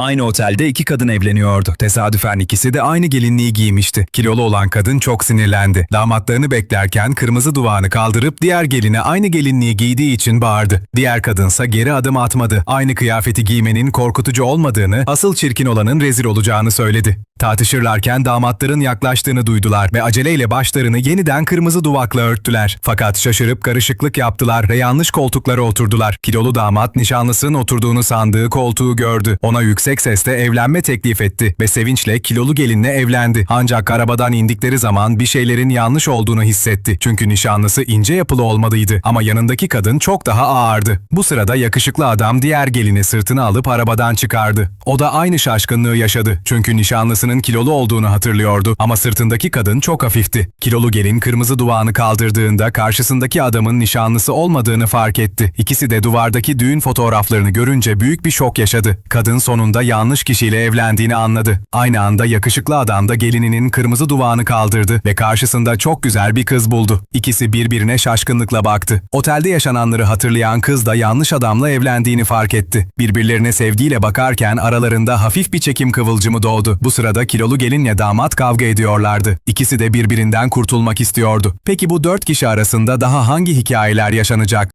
Aynı otelde iki kadın evleniyordu. Tesadüfen ikisi de aynı gelinliği giymişti. Kilolu olan kadın çok sinirlendi. Damatlarını beklerken kırmızı duvağını kaldırıp diğer geline aynı gelinliği giydiği için bağırdı. Diğer kadınsa geri adım atmadı. Aynı kıyafeti giymenin korkutucu olmadığını, asıl çirkin olanın rezil olacağını söyledi. Tartışırlarken damatların yaklaştığını duydular ve aceleyle başlarını yeniden kırmızı duvakla örttüler. Fakat şaşırıp karışıklık yaptılar ve yanlış koltuklara oturdular. Kilolu damat nişanlısının oturduğunu sandığı koltuğu gördü. Ona yüksek sesle evlenme teklif etti ve sevinçle kilolu gelinle evlendi. Ancak arabadan indikleri zaman bir şeylerin yanlış olduğunu hissetti. Çünkü nişanlısı ince yapılı olmalıydı ama yanındaki kadın çok daha ağırdı. Bu sırada yakışıklı adam diğer gelini sırtına alıp arabadan çıkardı. O da aynı şaşkınlığı yaşadı. Çünkü nişanlısının kilolu olduğunu hatırlıyordu ama sırtındaki kadın çok hafifti. Kilolu gelin kırmızı duvağını kaldırdığında karşısındaki adamın nişanlısı olmadığını fark etti. İkisi de duvardaki düğün fotoğraflarını görünce büyük bir şok yaşadı. Kadın sonunda yanlış kişiyle evlendiğini anladı. Aynı anda yakışıklı adam da gelininin kırmızı duvağını kaldırdı ve karşısında çok güzel bir kız buldu. İkisi birbirine şaşkınlıkla baktı. Otelde yaşananları hatırlayan kız da yanlış adamla evlendiğini fark etti. Birbirlerine sevgiyle bakarken aralarında hafif bir çekim kıvılcımı doğdu. Bu sırada kilolu gelinle damat kavga ediyorlardı. İkisi de birbirinden kurtulmak istiyordu. Peki bu dört kişi arasında daha hangi hikayeler yaşanacak?